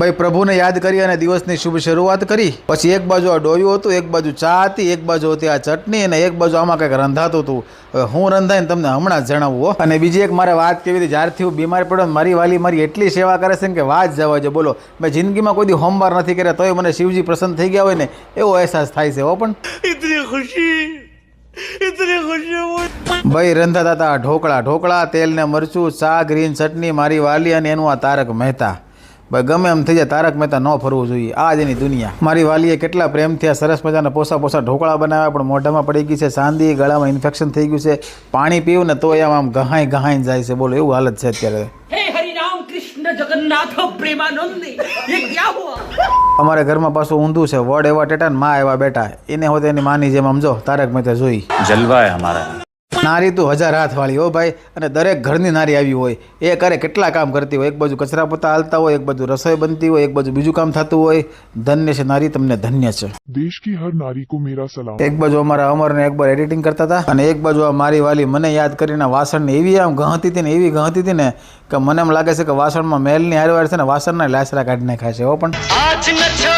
ભાઈ પ્રભુને યાદ કરી અને દિવસની શુભ શરૂઆત કરી. પછી એક બાજુ આ ડોયું હતું એક બાજુ ચા હતી એક બાજુ હતી આ ચટણી અને એક બાજુ આમાં કંઈક રંધાતું હતું. હવે હું રંધાઈને તમને હમણાં જ જણાવું અને બીજી એક મારે વાત કેવી હતી જ્યારથી હું બીમાર પડ્યો મારી વાલી મારી એટલી સેવા કરે છે ને કે વાત જવા જો બોલો. મેં જિંદગીમાં કોઈ દી હોમવાર નથી કર્યા તોય મને શિવજી પ્રસન્ન થઈ ગયા હોય ને એવો અહેસાસ થાય છે હો પણ. એટલી ખુશી ભાઈ રંધાતા હતા ઢોકળા. ઢોકળા તેલ ને મરચું ચા ગ્રીન ચટણી મારી વાલી અને એનું આ તારક મહેતા. ભાઈ ગમે એમ થઈ જાય તારક મહેતા ન ફરવું જોઈએ આ જ એની દુનિયા. મારી વાલીએ કેટલા પ્રેમ થયા સરસ મજાના પોસા પોસા ઢોકળા બનાવ્યા પણ મોઢામાં પડી ગઈ છે સાંદી ગળામાં ઇન્ફેક્શન થઈ ગયું છે. પાણી પીવું ને તો એમ આમ ગહાઈ ગહાઈ જાય છે. બોલો એવું હાલત છે અત્યારે. કૃષ્ણ જગન્નાથ પ્રેમાનંદી ઘરમાં પાછું ઊંધું છે. વડ એવા ટેટા ને માં એવા બેટા. એને હોતે એની માની જેમ સમજો તારક મહેતા જોઈ. જલવા હે અમારા. નારી તું હજાર હાથ વાળી હો ભાઈ. અને દરેક ઘરની નારી આવી હોય. એ કરે કેટલા કામ કરતી હોય. એક બાજુ કચરા પોતા હાલતા હોય એક બાજુ રસોઈ બનતી હોય એક બાજુ બીજું કામ થતું હોય. ધન્ય છે નારી તમને ધન્ય છે. દેશ કી હર નારી કો મેરા સલામ. એક બાજુ અમારા અમરને એક બાર એડિટિંગ કરતા હતા. અને એક બાજુ આ મારી વાલી મને યાદ કરીને વાસણને એવી આમ ગહતી હતી ને એવી ગહતી હતી ને કે મને એમ લાગે છે કે વાસણમાં મેલની હારવાર છે ને વાસણના લાસરા કાઢી નાખાશે હો પણ.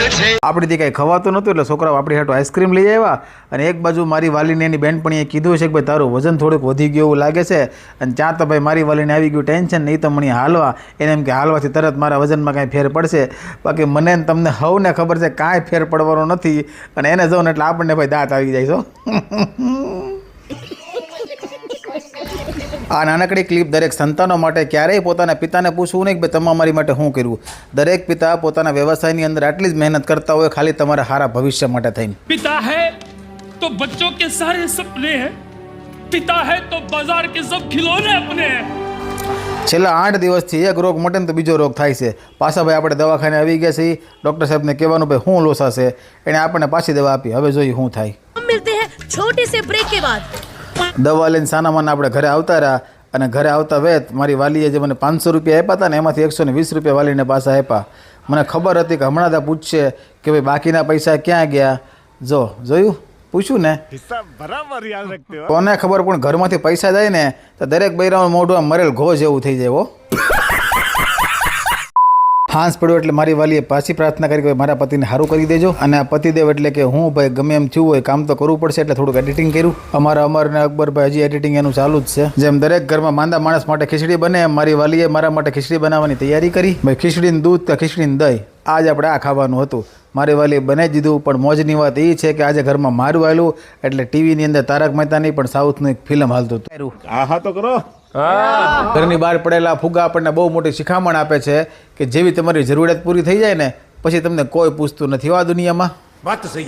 આપણીથી કંઈ ખવાતું નહોતું એટલે છોકરાઓ આપણી હાટો આઈસ્ક્રીમ લઈ આવ્યા અને એક બાજુ મારી વાલીને એની બેનપણીએ કીધું છે કે ભાઈ, તારું વજન થોડુંક વધી ગયું એવું લાગે છે અને ત્યાં તો ભાઈ મારી વાલીને આવી ગયું ટેન્શન નહીં તો મને હાલવા. એને એમ કે હાલવાથી તરત મારા વજનમાં કાંઈ ફેર પડશે. બાકી મને તમને હવને ખબર છે કાંઈ ફેર પડવાનો નથી અને એને જવું એટલે આપણને ભાઈ દાંત આવી જાય છો आ ननकड़ी क्लिप दरक संता क्यों पिता ने पूछू नहीं कि भाई तमरी शूँ करू दरेक पिता पता व्यवसाय अंदर आटली मेहनत करता हो खाली तमारा हारा भविष्य मे थी पिता है तो बच्चों के सारे सपने हैं पिता है तो बाज़ार के सब खिलौने अपने हैं छाला आठ दिवस थी एक रोग मटे तो बीजो रोग थे पासा भाई अपने दवाखाने आ गया से डॉक्टर साहब ने कहवा भाई हूँ लोसा से आपने पासी दवा आप हम जो हूँ थे मिलते हैं छोटे से ब्रेक के बाद દવા લઈને સાનામાના આપણે ઘરે આવતા રહ્યા અને ઘરે આવતા વેત મારી વાલીએ જે મને પાંચસો રૂપિયા આપ્યા હતા ને એમાંથી એકસો ને વીસ રૂપિયા વાલીને પાછા આપ્યા. મને ખબર હતી કે હમણાં ત્યાં પૂછશે કે ભાઈ બાકીના પૈસા ક્યાં ગયા? જો જોયું? પૂછ્યું ને? બરાબર યાદ કોને ખબર પણ ઘરમાંથી પૈસા જાય ને તો દરેક બૈરામાં મોઢું મરેલ ઘો જેવું થઈ જાય હાંસ પડ્યો એટલે મારી વાલીએ પાછી પ્રાર્થના કરી કે મારા પતિને સારું કરી દેજો. અને પતિદેવ એટલે કે હું ભાઈ ગમે એમ થયું હોય કામ તો કરવું પડશે એટલે થોડુંક એડિટિંગ કર્યું. અમારા અમર અને અકબરભાઈ હજી એડિટિંગ એનું ચાલુ જ છે. જેમ દરેક ઘરમાં માંદા માણસ માટે ખીચડી બને, એમ મારી વાલીએ મારા માટે ખીચડી બનાવવાની તૈયારી કરી. ભાઈ ખીચડીનું દૂધ કે ખીચડીનું દહીં, આજ આપણે આ ખાવાનું હતું. મારી વાલીએ બનાવી દીધું, પણ મોજની વાત એ છે કે આજે ઘરમાં મારું આવેલું એટલે ટીવીની અંદર તારક મહેતાની પણ સાઉથનું એક ફિલ્મ હાલતું હતું. આ હા તો કરો. ઘરની બહાર પડેલા ફુગા આપણને બહુ મોટી શિખામણ આપે છે કે જેવી તમારી જરૂરિયાત પૂરી થઈ જાય ને પછી તમને કોઈ પૂછતું નથી આ દુનિયામાં. વાત સહી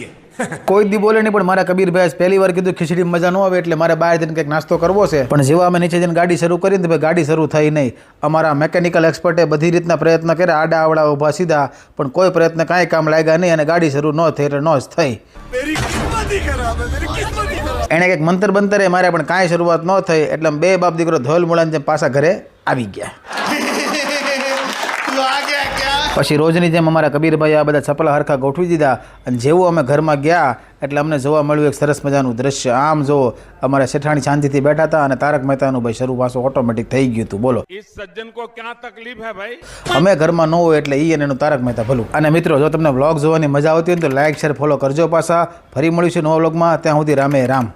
કોઈ દી બોલે નહીં પણ મારા કબીરભાઈ પહેલી વાર કીધું ખીચડી મજા ન આવે એટલે મારે બહાર જઈને કંઈક નાસ્તો કરવો છે. પણ જેવા અમે નીચે જઈને ગાડી શરૂ કરી ને ગાડી શરૂ થઈ નહીં. અમારા મેકેનિકલ એક્સપર્ટે બધી રીતના પ્રયત્ન કર્યા આડા આવડા ઊભા સીધા પણ કોઈ પ્રયત્ન કાંઈ કામ લાગ્યા નહીં અને ગાડી શરૂ ન થઈ એટલે ન જ થઈ. એણે કંઈક મંતર બંતરે મારે પણ કાંઈ શરૂઆત ન થઈ એટલે બે બાપ દીકરો ધોલ મૂળાને જેમ પાછા ઘરે આવી ગયા. પછી રોજની જેમ અમારા કબીરભાઈ આ બધા ચપલા હરખા ગોઠવી દીધા અને જેવું અમે ઘરમાં ગયા એટલે અમને જોવા મળ્યું એક સરસ મજાનું દ્રશ્ય. આમ જો અમારા શેઠાણી શાંતિથી બેઠા હતા અને તારક મહેતાનું ભાઈ શરૂ પાસું ઓટોમેટિક થઈ ગયું હતું. બોલો. સજ્જન કો ક્યાં તકલીફ હે ભાઈ? અમે ઘરમાં ન હોય એટલે ઈ અને એનું તારક મહેતા ભલું. અને મિત્રો જો તમને વ્લોગ જોવાની મજા આવતી હોય તો લાઈક શેર ફોલો કરજો પાછા. ફરી મળીશું નવા વ્લોગમાં ત્યાં સુધી રામે રામ.